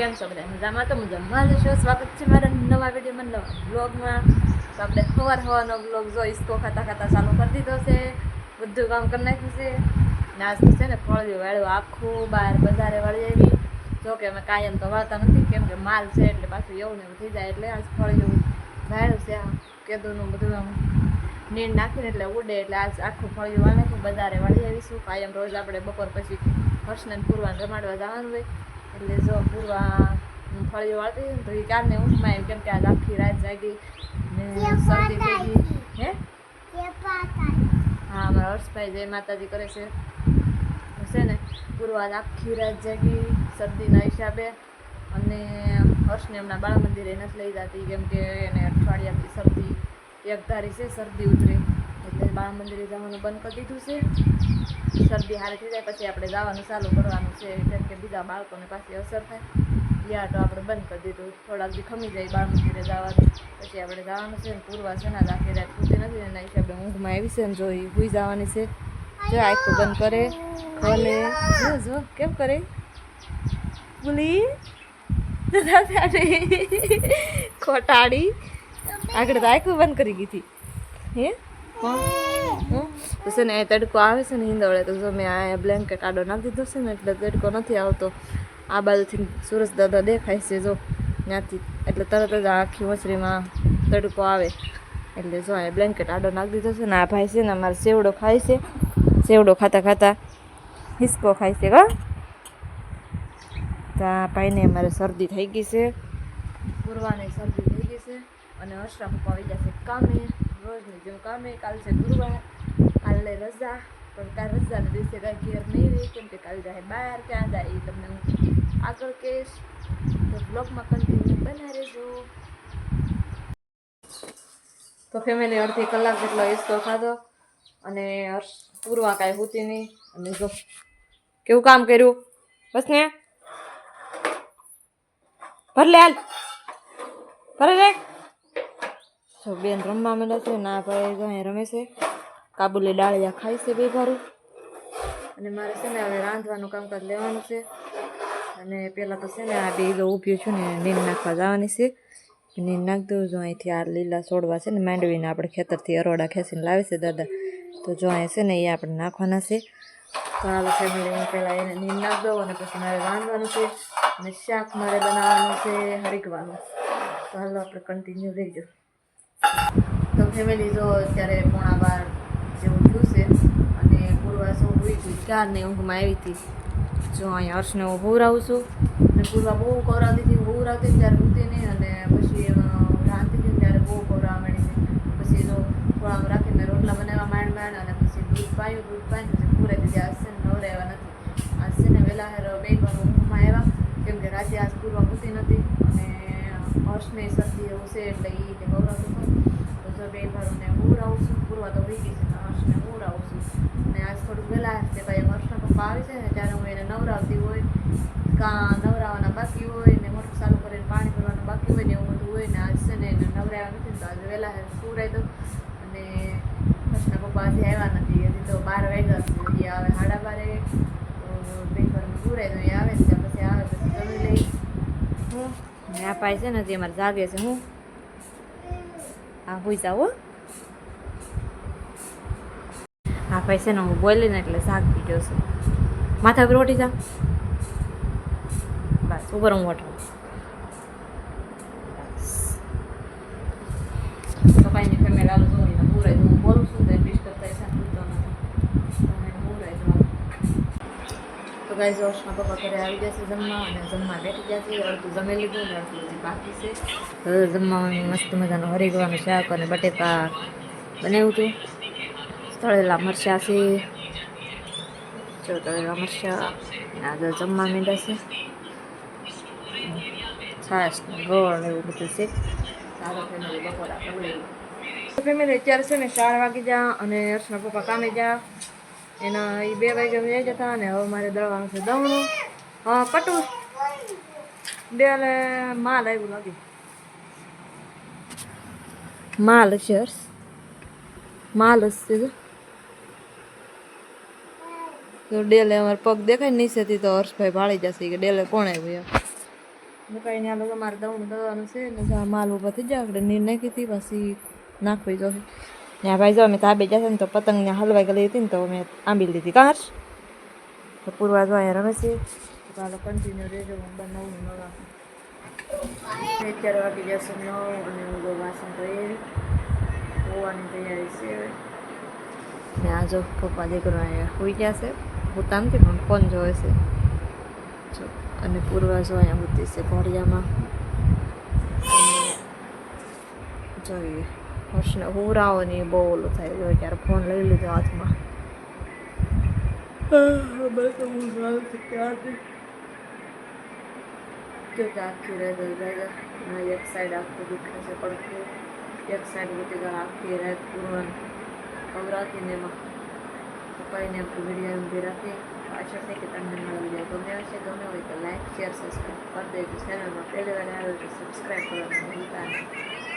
કેમ છો બધા? મજામાં? તો મજામાં છો? સ્વાગત છે મારા નવા વિડીયોમાં, નવા બ્લોગમાં તો આપણે સવાર સવારનો બ્લોગ જો ઈસકો ખાતા ખાતા ચાલુ કરી દીધો છે. બધું કામ કરી નાખ્યું છે. ને આજ છે ને ફળવી વાળ્યું, આખું બહાર બજારે વાળી આવી. જો કે અમે કાયમ તો વાળતા નથી, કેમ કે માલ છે એટલે પાછું એવું ને એવું થઈ જાય એટલે આજ ફળિયું વાળ્યું છે આમ કેદુનું બધું આમ નીણ નાખીને એટલે ઉડે એટલે આજ આખું ફળિયું વાળી નાખ્યું બજારે વાળી આવીશું. કાયમ રોજ આપણે બપોર પછી હર્ષને પૂરવાને રમાડવા જવાનું હોય. એટલે જો પૂરવા ફળીઓ વાળતી હતી ને તો એ કારણે ઊંઘમાં આવી કેમ કે આજ આખી રાત જાગી ને શરદી થઈ ગઈ. હે? હા અમારા હર્ષભાઈ જય માતાજી કરે છે. છે ને પૂર્વા આખી રાત જાગી શરદીના હિસાબે. અને હર્ષને હમણાં બાળ મંદિરે નથી લઈ જતી કેમ કે એને અઠવાડિયાથી શરદી એક ધારી છે શરદી ઉતરી. એટલે બાળ મંદિરે જવાનું બંધ કરી દીધું છે. શરદી હારે થઈ જાય, પછી આપણે જવાનું ચાલુ કરવાનું છે. કેમ કે બીજા બાળકોને પાછી અસર થાય. યા તો આપણે બંધ કરી દીધું. થોડાક દી ખમી જાય બાળ મંદિરે જવાનું પછી આપણે જવાનું છે ને પૂરવા છે ને આખી રાત પૂરતી નથી. એના હિસાબે ઊંઘમાં આવી છે ને જો હુઈ જવાની છે. જો આખું બંધ કરે. ખોલે. જો જો. કેમ કરે? બોલી ખોટાડી. આગળ તો આખું બંધ કરી ગઈ હતી હં? તો છે ને એ તડકો આવે છે ને હિંદોળે તો જો મેં આ બ્લેન્કેટ આડો નાખી દીધો છે ને, એટલે તડકો નથી આવતો. આ બાજુથી સુરજ દાદા દેખાય છે, જો ત્યાંથી. એટલે તરત જ આખી મછરીમાં તડકો આવે. એટલે જો આ બ્લેન્કેટ આડો નાખી દીધો છે ને, આ ભાઈ છે ને અમારે સેવડો ખાય છે. સેવડો ખાતા ખાતા હિસકો ખાય છે કા તો આ ભાઈને અમારે શરદી થઈ ગઈ છે. પૂરવાને શરદી થઈ ગઈ છે. અને હર્ષરા પપ્પા આવી જશે કામે. રોજની જેમ કામે કાલ છે ગુરુવાર, કાલે રજા, પણ કાલ રજાના દિવસે કાંઈ ઘેર નહીં રહે, કેમ કે કાલ જાય બહાર ક્યાં જાય એ તમને હું આગળ કહીશ. તો બ્લોગમાં કન્ટિન્યુ બના રહેજો. તો ફેમિલી અડધી કલાક જેટલો હિસ્સો ખાધો અને પૂર્વા કાંઈ હોતી નહીં. અને જો, કેવું કામ કર્યું? બસ ને? ભરલે હાલ. ભરે રે જો બેન રમવા માંડ્યા છે ના ભાઈ જો અહીં રમે છે. કાબુલી ડાળિયા ખાય છે બે ભારું. અને મારે છે ને હવે રાંધવાનું કામકાજ લેવાનું છે. અને પહેલાં તો છે ને આ બે જો ઊભ્યું છું ને નીંદ નાખવા જવાની છે. નીંદ નાખ દઉં જો અહીંથી આ લીલા છોડવા છે ને માંડવીને આપણે ખેતરથી અરોડા ખેંચીને લાવે છે દાદા. તો જો અહીં છે ને એ આપણે નાખવાના છે. તો હાલો ફેમિલી હું પહેલાં એને નીંદ નાખ દઉં અને પછી મારે રાંધવાનું છે. અને શાક મારે બનાવવાનું છે, હરીકવાનું. તો હાલો આપણે કન્ટિન્યુ રહીજો તો ફેમિલી જો અત્યારે પોણા બાર જેવું થયું છે. અને પૂર્વા શું હોઈ ગઈ. ક્યારને ઊંઘમાં આવી હતી. જો અહીંયા હર્ષને હું હુવરાવું છું. અને પૂર્વા બહુ કવરાવતી હતી. હુવરાવતી ત્યારે ઊંઘતી નહીં અને પછી રાંધતી હતી ત્યારે બહુ કવરાવા માંડી પછી જો થોડામાં રાખીને રોટલા બનાવવા માંડ માંડ અને પછી દૂધ પાયું. દૂધ પાયું પછી પૂરે દીધી આજ છે ને નવરાવ્યા નથી. આજ છે ને વહેલા હેર બે વાર ઊંઘમાં આવ્યા. કેમ કે રાતે આજ પૂર્વા ઊંઘતી નથી અને હર્ષને શરદી એવું છે એટલે એ તો જો બે ભારુને હુવરાવું છું, પૂર્વા તો ગઈ છે હર્ષને હર્ષને હુવરાવું છું. અને આજ થોડુંક વહેલા છે, ભાઈ હર્ષના પપ્પા આવે છે ને, ત્યારે હું એને નવરાવતી હોય કાં નવરાવાના બાકી હોય ને, મોટર ચાલુ કરીને પાણી ભરવાનું બાકી હોય ને એવું બધું હોય ને, આજ છે ને એને નવરાવ્યા નથી તો આજે વહેલા હે સુવરાઈ દઉં અને હર્ષના પપ્પા હજી આવ્યા નથી, હજી તો વાગ્યા છે આવે સાડા બારે. ઘરમાં સુવરાઈ દઉં એ આવે ત્યાં પછી આવે, પછી જમી લઈ હું? ને આ છે ને જે અમારે જાગે છે હું? આ હોઈ જાવ, હો. ભાઈ, છે ને, હું બોલીને એટલે શાક ગયો છું. માથા પર ઉઠી જા. બસ, ઉપર હું ઉઠું બસ. તો કાંઈ નહીં ફેમિલી આલું જોઈ ને હું બોલું છું તો ડિસ્ટર્બ થાય છે પૂરતો નથી તો એને પૂરાઈ જવાનું તો ગાઈ જોશના પપ્પા ઘરે આવી જશે જમવા અને જમવા બેઠી જશે અડધું જમી લીધું ને અડધું હજી બાકી છે. હવે જમવામાં મસ્ત મજાનું હરીગવાનું શાક અને બટેકા બનાવ્યું હતું તળેલા મરચાં છે. જો તળેલા મરચાં આગળ જમવા મીંડા છે. છાશ ગોળ એવું બધું છે. સારો ફેમિલી બપોર આપણે ફેમિલી અત્યારે છે ને ચાર વાગી જા અને હર્ષના પપ્પા કામે જા. એના એ બે વાગે જઈ જતા અને હવે મારે દળવાનું છે દવણું હા કટું ડેલે માલ આવ્યું લાગે. માલ છે માલ હશે તો ડેલે અમારે પગ દેખાય નીચેથી તો હર્ષભાઈ ભાળી જશે કે ડેલે કોણ આવ્યું એમ. ને કઈ નહીં આ લોકો મારે દવાનું દવાનું છે ને માલ ઊભા થઈ જાય આપણે નીર નાખી પછી નાખવી જોઈએ ને ભાઈ જો અમે તાબે જશે ને તો પતંગને હલવાઈ ગયેલી હતી ને તો અમે આંબી લીધી કાં હર્ષ? તો પૂર્વા જો અહીંયા રમે છે તો ચાલો કન્ટિન્યુ રહેજો હું બનાવું નવા અત્યારે વાગી છે નવ અને હું જો વાસણ તો એ હોવાની તૈયારી છે ને આ જો પપ્પા દીકરો અહીંયા હોઈ ગયા છે હોતા નથી પણ ફોન જોવે છે જો અને પૂર્વા જો અહીંયા હોતી છે ભોડિયામાં અને જોઈએ હર્ષને હુરાવો ને બહુ ઓલું થાય જો ત્યારે ફોન લઈ લીધો હાથમાં બસ હું ક્યાંથી કે આખી રાત ના એક સાઈડ આખું દુખે છે પણ એક સાઈડ બધી આખી રાત પૂરવાનું ખવડાવતીને એમાં કપાઈને વીડિયો બી રાખી પાછળ છે કે તમને મારો વીડિયો ગમે હશે ગમે હોય તો લાઈક શેર સબસ્ક્રાઈબ કરી દેજો ચેનલમાં પહેલી વાર આવ્યો તો સબસ્ક્રાઈબ કરવાનું ભૂલતા નહીં